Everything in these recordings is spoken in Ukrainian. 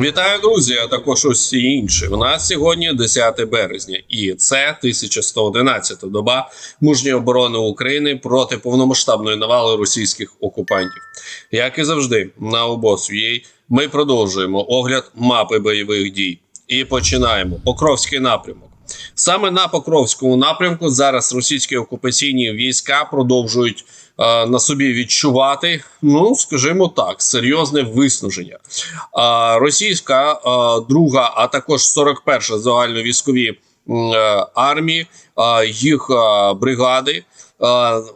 Вітаю, друзі, а також усі інші. У нас сьогодні 10 березня, і це 1111 доба мужньої оборони України проти повномасштабної навали російських окупантів. Як і завжди, на обосує ми продовжуємо огляд мапи бойових дій і починаємо. Покровський напрямок. Саме на Покровському напрямку зараз російські окупаційні війська продовжують на собі відчувати, ну скажімо так, серйозне виснаження. Е, російська е, друга, а також 41-ша загальновійськові е, армії, е, їх е, бригади. е,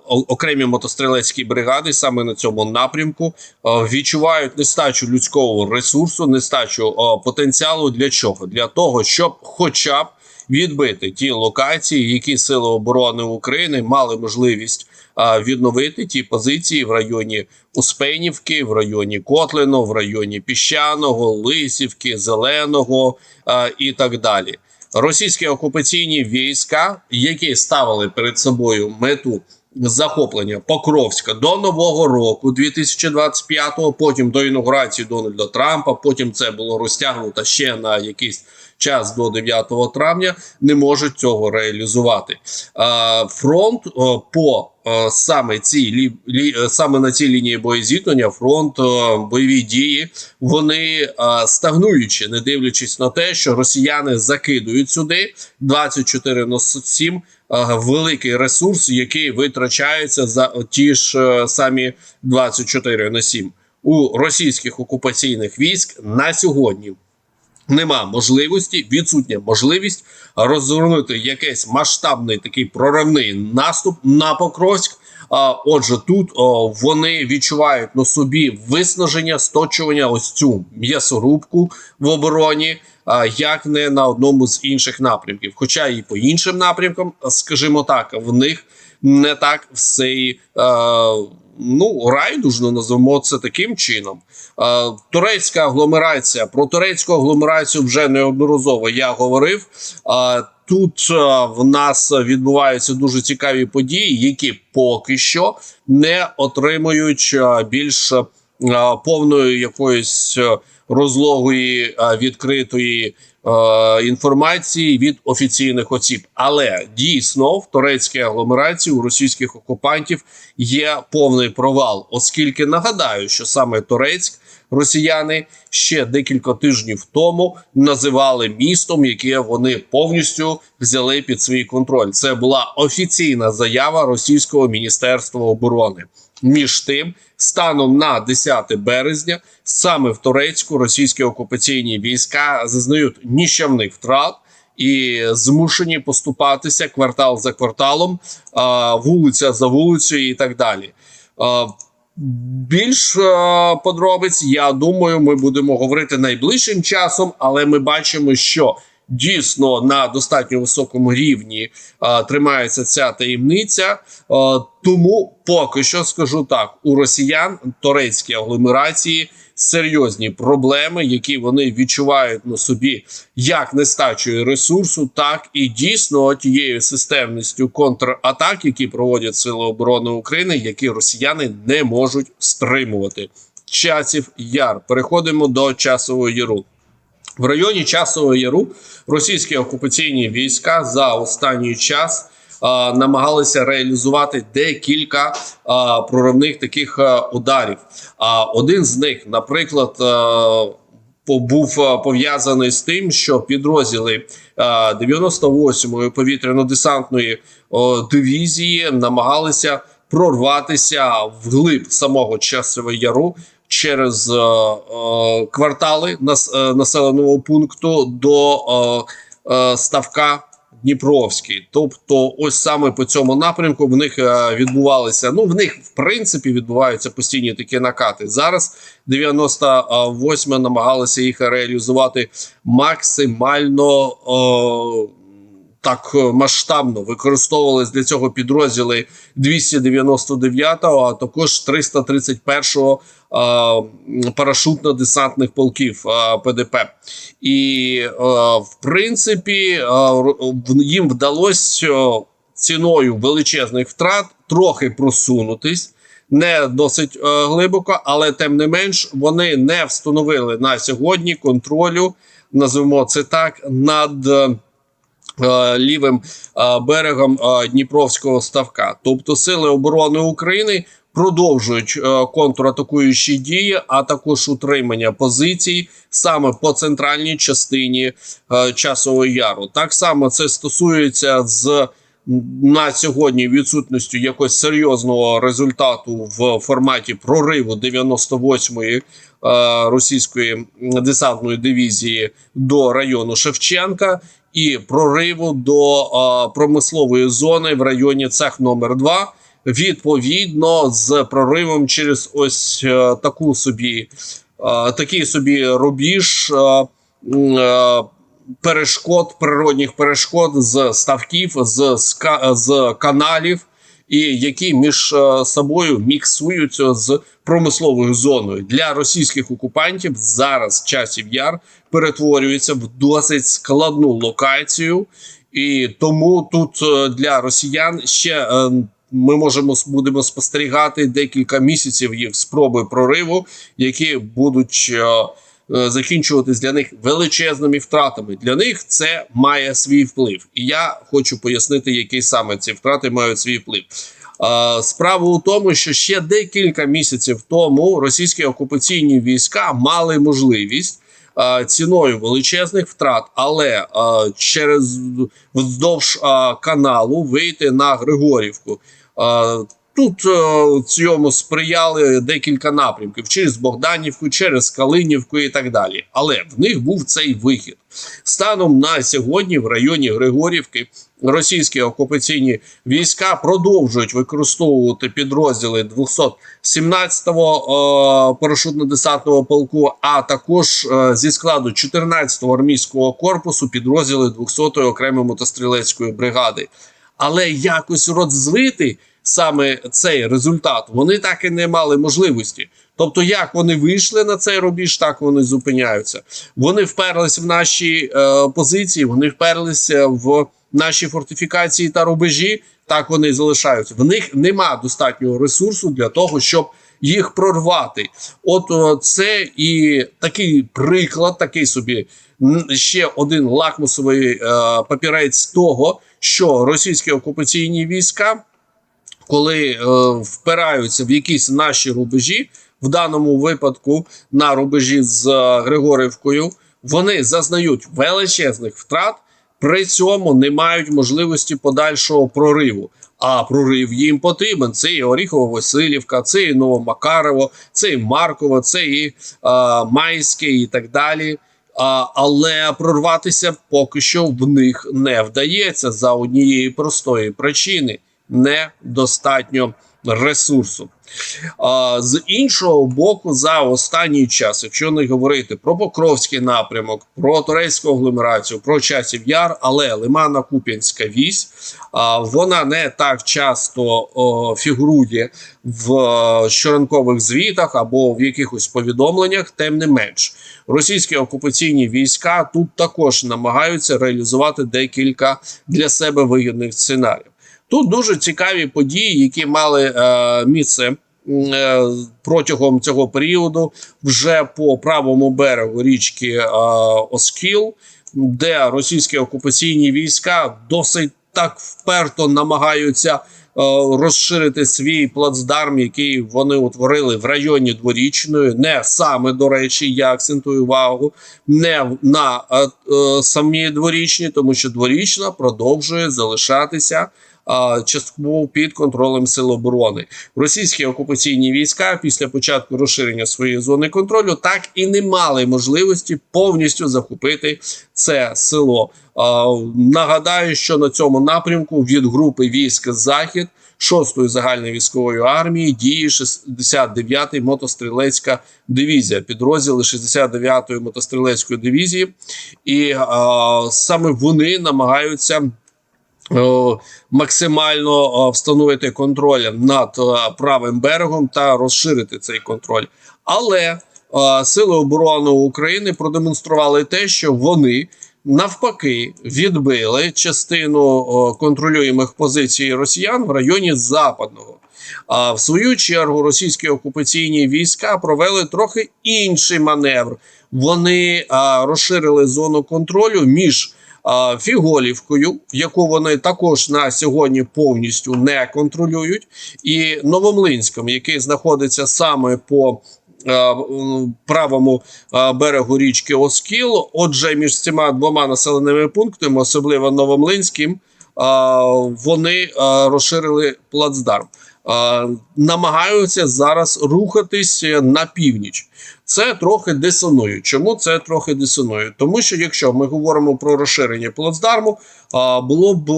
Окремі мотострілецькі бригади саме на цьому напрямку е, відчувають нестачу людського ресурсу, нестачу е, потенціалу для чого? Для того, щоб, хоча б відбити ті локації, які сили оборони України мали можливість відновити ті позиції в районі Успенівки, в районі Котлино, в районі Піщаного, Лисівки, Зеленого і так далі. Російські окупаційні війська, які ставили перед собою мету захоплення Покровська до нового року 2025-го, потім до інаугурації Дональда Трампа. Потім це було розтягнуто ще на якийсь час до 9 травня. Не можуть цього реалізувати. Фронт по саме цій е, саме на цій лінії боєзіткнення, фронт бойові дії, вони стагнуючі, не дивлячись на те, що росіяни закидують сюди 24 на 7 е, великий ресурс, який витрачається за ті ж е, самі 24 на 7. У російських окупаційних військ на сьогодні нема можливості, відсутня можливість розгорнути якийсь масштабний такий проривний наступ на Покровськ. А, отже, тут о, вони відчувають на собі виснаження, сточування, ось цю м'ясорубку в обороні, як не на одному з інших напрямків. Хоча і по іншим напрямкам, скажімо так, в них не так все і, ну райдужно називаємо це таким чином. Турецька агломерація про турецьку агломерацію вже неодноразово я говорив. Тут в нас відбуваються дуже цікаві події, які поки що не отримують більш повної якоїсь е, розлогої е, відкритої е, інформації від офіційних осіб. Але дійсно в турецькій агломерації у російських окупантів є повний провал, оскільки нагадаю, що саме Турецьк росіяни ще декілька тижнів тому називали містом, яке вони повністю взяли під свій контроль. Це була офіційна заява російського міністерства оборони. Між тим, станом на 10 березня, саме в Турецьку російські окупаційні війська зазнають ніщавних втрат. І змушені поступатися квартал за кварталом, вулиця за вулицею і так далі. Більш подробиць, я думаю, ми будемо говорити найближчим часом, але ми бачимо, що дійсно на достатньо високому рівні е, тримається ця таємниця. Е, тому поки що скажу так: у росіян турецькі агломерації серйозні проблеми, які вони відчувають на собі як нестачою ресурсу, так і дійсно тією системністю контратак, які проводять сили оборони України, які росіяни не можуть стримувати. Часів яр. Переходимо до часового яру. В районі Часового Яру російські окупаційні війська за останній час а, намагалися реалізувати декілька а, проривних таких а, ударів. А один з них, наприклад, а, був пов'язаний з тим, що підрозділи а, 98-ї повітряно-десантної дивізії намагалися прорватися вглиб самого Часового Яру через е, е, квартали е, населеного пункту до ставка Дніпровський. Тобто, ось саме по цьому напрямку в них відбувалися. Ну, в них в принципі відбуваються постійні такі накати. Зараз 98 намагалися їх реалізувати максимально. Е, так е, масштабно використовувались для цього підрозділи 299-го, а також 331-го е, парашутно-десантних полків ПДП. І е, в принципі їм вдалося ціною величезних втрат трохи просунутись не досить е, глибоко, але тим не менш вони не встановили на сьогодні контролю, називаємо це так, над. Е, Лівим е, берегом е, Дніпровського ставка, тобто сили оборони України продовжують контратакуючі дії, а також утримання позицій саме по центральній частині часового яру. Так само це стосується з на сьогодні відсутністю якогось серйозного результату в форматі прориву 98-ї е, російської десантної дивізії до району Шевченка і прориву до е, промислової зони в районі цех номер 2 відповідно з проривом через ось е, таку собі е, такий собі рубіж. м, е, перешкод, природних перешкод з ставків, з, з каналів, і які між е, собою міксуються з промисловою зоною для російських окупантів. Зараз часів яр перетворюється в досить складну локацію, і тому тут е, для росіян ще. е, Ми можемо будемо спостерігати декілька місяців їх спроби прориву, які будуть закінчуватись для них величезними втратами. Для них це має свій вплив, і я хочу пояснити, які саме ці втрати мають свій вплив. Е, Справа у тому, що ще декілька місяців тому російські окупаційні війська мали можливість е, ціною величезних втрат, але е, через вздовж е, каналу вийти на Григорівку. Е, Тут е, цьому сприяли декілька напрямків через Богданівку, через Калинівку і так далі. Але в них був цей вихід. Станом на сьогодні, в районі Григорівки, російські окупаційні війська продовжують використовувати підрозділи 217-го е, парашютно-десантного полку, а також е, зі складу 14-го армійського корпусу підрозділи 200-ї окремої мотострілецької бригади. Але якось розвити саме цей результат вони так і не мали можливості. Тобто, як вони вийшли на цей рубіж, так вони зупиняються. Вони вперлися в наші е, позиції, вони вперлися в наші фортифікації та рубежі. Так вони залишаються. В них нема достатнього ресурсу для того, щоб їх прорвати. От о, це і такий приклад, такий собі ще один лакмусовий е, папірець того, що російські окупаційні війська коли е, впираються в якісь наші рубежі, в даному випадку на рубежі з е, Григорівкою, вони зазнають величезних втрат, при цьому не мають можливості подальшого прориву. А прорив їм потрібен. Це і Оріхово-Василівка, це і Новомакарово, це і Марково, це і е, Майське і так далі. А, але прорватися поки що в них не вдається за однієї простої причини недостатньо ресурсу. З іншого боку, за останній час, якщо не говорити про Покровський напрямок, про турецьку агломерацію, про часів яр, але лимана Куп'янська вісь, вона не так часто о, фігурує в е, щоранкових звітах або в якихось повідомленнях, тим не менш, російські окупаційні війська тут також намагаються реалізувати декілька для себе вигідних сценаріїв. Тут дуже цікаві події, які мали е, місце е, протягом цього періоду вже по правому берегу річки е, Оскіл, де російські окупаційні війська досить так вперто намагаються. е, Розширити свій плацдарм, який вони утворили в районі дворічної, не саме до речі, я акцентую увагу, не на е, е, самій дворічні, тому що дворічна продовжує залишатися частково під контролем сил оборони. Російські окупаційні війська після початку розширення своєї зони контролю так і не мали можливості повністю захопити це село. Нагадаю, що на цьому напрямку від групи військ Захід 6-ї загальної військової армії діє 69-й мотострілецька дивізія, підрозділи 69-ї мотострілецької дивізії, і а, саме вони намагаються максимально е, встановити контроль над е, правим берегом та розширити цей контроль. Але е, сили оборони України продемонстрували те, що вони навпаки відбили частину е, контролюємих позицій росіян в районі западного. А в свою чергу російські окупаційні війська провели трохи інший маневр. Вони розширили зону контролю між Фіголівкою, яку вони також на сьогодні повністю не контролюють, і Новомлинськом, який знаходиться саме по е, правому е, берегу річки Оскіл. Отже, між цими двома населеними пунктами, особливо Новомлинським, е, вони розширили плацдарм. Намагаються зараз рухатись на північ. Це трохи дисонує. Чому це трохи дисонує? Тому що якщо ми говоримо про розширення плацдарму, було б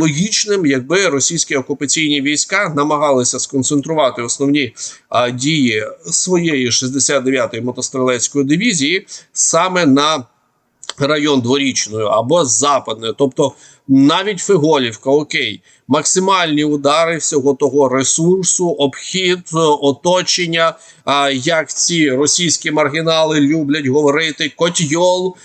логічним, якби російські окупаційні війська намагалися сконцентрувати основні дії своєї 69-ї мотострілецької дивізії саме на район дворічної або западне, тобто навіть Фиголівка, окей, максимальні удари всього того ресурсу, обхід, оточення, а, як ці російські маргінали люблять говорити, котьйол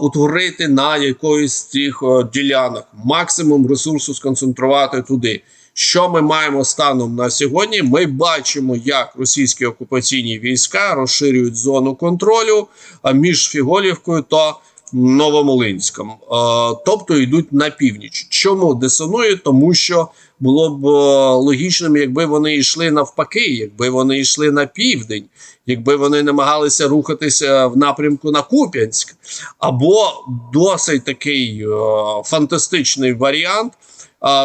утворити на якоїсь з цих е, ділянок, максимум ресурсу сконцентрувати туди. Що ми маємо станом на сьогодні? Ми бачимо, як російські окупаційні війська розширюють зону контролю між Фіголівкою та Новомолинськом, Е, тобто йдуть на північ. Чому дисонує? Тому що було б е, логічним, якби вони йшли навпаки, якби вони йшли на південь, якби вони намагалися рухатися в напрямку на Куп'янськ, або досить такий е, фантастичний варіант.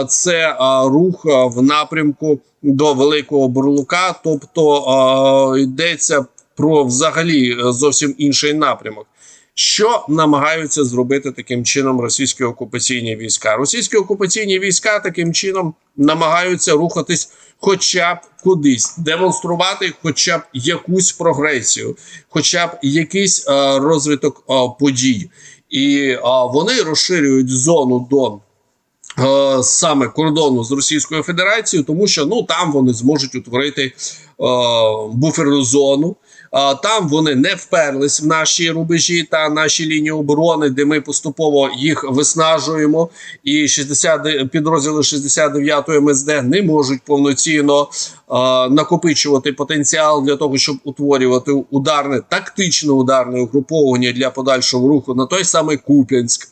Це рух в напрямку до Великого Бурлука, тобто йдеться про взагалі зовсім інший напрямок. Що намагаються зробити таким чином російські окупаційні війська? Російські окупаційні війська таким чином намагаються рухатись, хоча б кудись, демонструвати, хоча б якусь прогресію, хоча б якийсь е, розвиток е, подій, і е, вони розширюють зону до. е, Саме кордону з Російською Федерацією, тому що ну там вони зможуть утворити е, буферну зону. Там вони не вперлись в наші рубежі та наші лінії оборони, де ми поступово їх виснажуємо. І 60, підрозділи 69-ї МСД не можуть повноцінно накопичувати потенціал для того, щоб утворювати ударне тактичне ударне угруповання для подальшого руху на той самий Куп'янськ.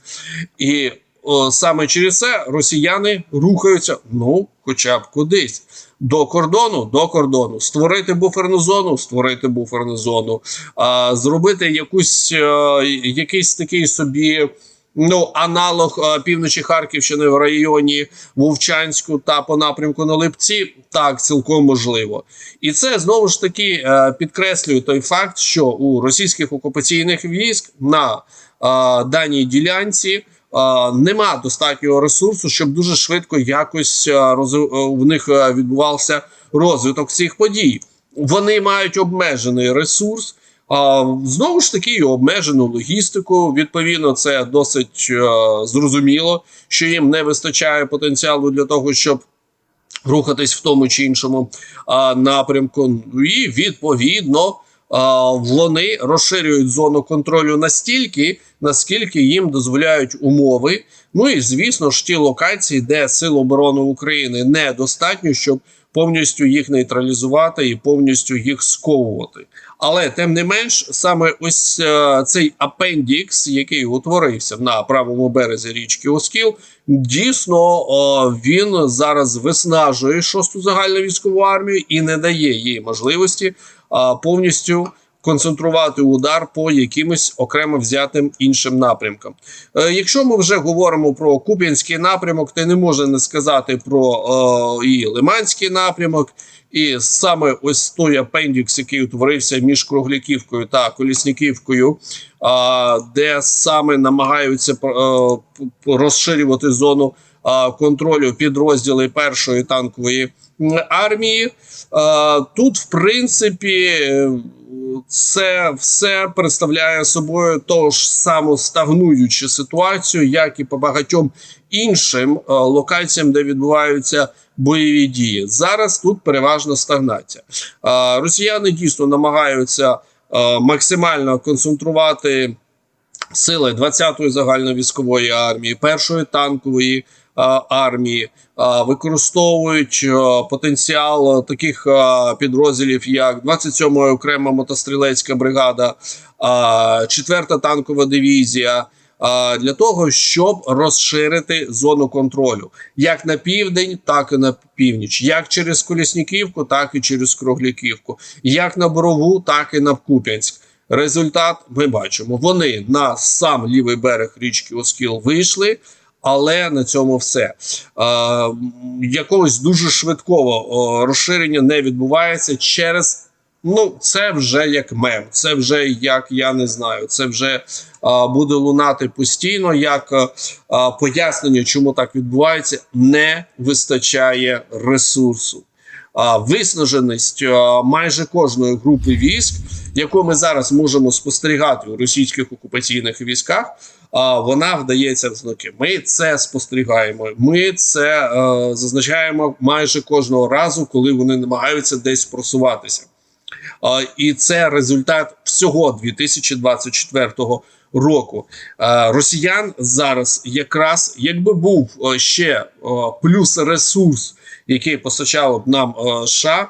І о, саме через це росіяни рухаються, ну, хоча б кудись. До кордону, до кордону, створити буферну зону, створити буферну зону, а, зробити якусь, е, якийсь такий собі ну, аналог е, півночі Харківщини в районі Вовчанську та по напрямку на Липці, так, цілком можливо. І це знову ж таки е, підкреслює той факт, що у російських окупаційних військ на е, даній ділянці. Нема достатнього ресурсу, щоб дуже швидко якось е, е, в них е, відбувався розвиток цих подій. Вони мають обмежений ресурс, а знову ж таки обмежену логістику. Відповідно, це досить е, зрозуміло, що їм не вистачає потенціалу для того, щоб рухатись в тому чи іншому напрямку. Ну І відповідно вони розширюють зону контролю настільки, наскільки їм дозволяють умови. Ну і звісно ж ті локації, де Сил оборони України недостатньо, щоб повністю їх нейтралізувати і повністю їх сковувати. Але тим не менш, саме ось е, цей апендікс, який утворився на правому березі річки Оскіл, дійсно е, він зараз виснажує шосту загальну військову армію і не дає їй можливості повністю концентрувати удар по якимось окремо взятим іншим напрямкам. Е, якщо ми вже говоримо про Куп'янський напрямок, то не можна не сказати про е, і Лиманський напрямок. І саме ось той апендікс, який утворився між Кругляківкою та Колісніківкою, де саме намагаються е, розширювати зону контролю підрозділи першої танкової армії. Тут, в принципі, е, це все представляє собою того ж саму стагнуючу ситуацію, як і по багатьом іншим е, локаціям, де відбуваються бойові дії. Зараз тут переважно стагнація. Е, Росіяни дійсно намагаються е, максимально концентрувати сили 20-ї загальновійськової армії, першої танкової армії, використовують потенціал таких підрозділів, як 27-ма окрема мотострілецька бригада, а, 4-та танкова дивізія. Для того щоб розширити зону контролю як на південь, так і на північ, як через Колісніківку, так і через Кругляківку, як на Борову, так і на Куп'янськ. Результат ми бачимо. Вони на сам лівий берег річки Оскіл вийшли, але на цьому все. Е, якогось дуже швидкого розширення не відбувається через. Ну, це вже як мем, це вже як я не знаю. Це вже а, буде лунати постійно, як а, а, пояснення, чому так відбувається, не вистачає ресурсу. А, виснаженість а, майже кожної групи військ, яку ми зараз можемо спостерігати у російських окупаційних військах. Вона вдається в знаки. Ми це спостерігаємо. Ми це е, зазначаємо майже кожного разу, коли вони намагаються десь просуватися. І це результат всього 2024 року. Е, Росіян зараз якраз якби був е, ще плюс ресурс, який постачало б нам США.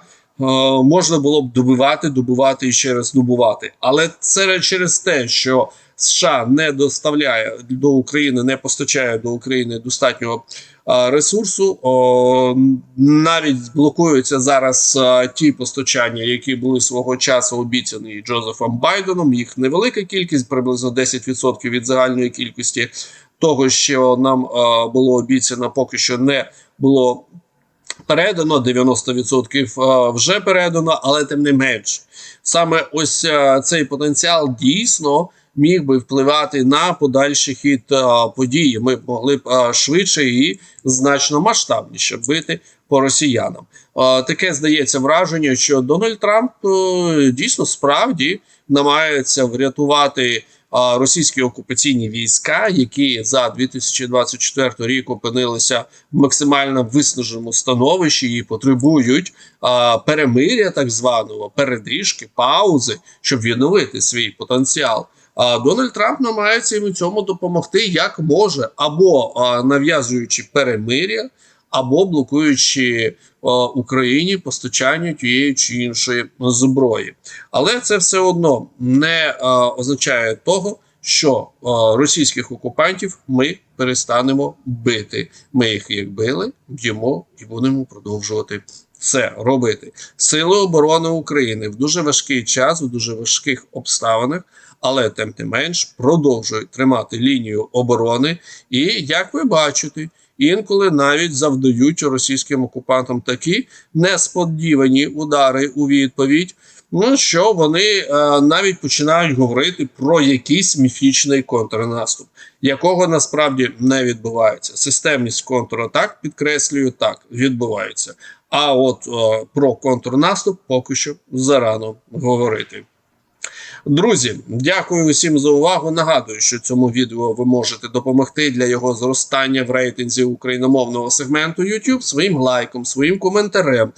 Можна було б добивати, добувати і ще раз добувати, але це через те, що США не доставляє до України, не постачає до України достатнього ресурсу. Навіть блокуються зараз ті постачання, які були свого часу обіцяні Джозефом Байденом. Їх невелика кількість, приблизно 10% від загальної кількості того, що нам було обіцяно, поки що не було. Передано 90% вже передано, але тим не менш, саме ось цей потенціал дійсно міг би впливати на подальший хід події. Ми б могли б швидше і значно масштабніше бити по росіянам. Таке здається враження, що Дональд Трамп е, дійсно справді намагається врятувати. Російські окупаційні війська, які за 2024 рік опинилися в максимально виснаженому становищі і потребують а, перемиря, так званого передріжки, паузи, щоб відновити свій потенціал. А Дональд Трамп намагається їм у цьому допомогти як може, або а, нав'язуючи перемиря, або блокуючи а, Україні постачання тієї чи іншої зброї. Але це все одно не а, означає того, що а, російських окупантів ми перестанемо бити. Ми їх як били, б'ємо і будемо продовжувати це робити. Сили оборони України в дуже важкий час, в дуже важких обставинах, але тим не менш продовжують тримати лінію оборони. І як ви бачите, інколи навіть завдають російським окупантам такі несподівані удари у відповідь. Ну що вони е, навіть починають говорити про якийсь міфічний контрнаступ, якого насправді не відбувається. Системність контратак підкреслюю так, відбувається. А от е, про контрнаступ поки що зарано говорити. Друзі, дякую усім за увагу. Нагадую, що цьому відео ви можете допомогти для його зростання в рейтинзі україномовного сегменту YouTube своїм лайком, своїм коментарем,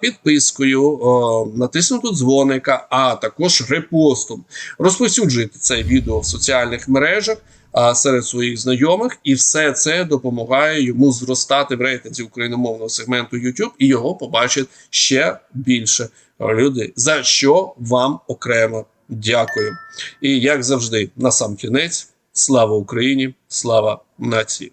підпискою, натиснути дзвоника, а також репостом. Розповсюджуйте це відео в соціальних мережах. А, Серед своїх знайомих, і все це допомагає йому зростати в рейтинзі україномовного сегменту YouTube, і його побачить ще більше людей. За що вам окремо дякую. І як завжди, на сам кінець, слава Україні, слава нації.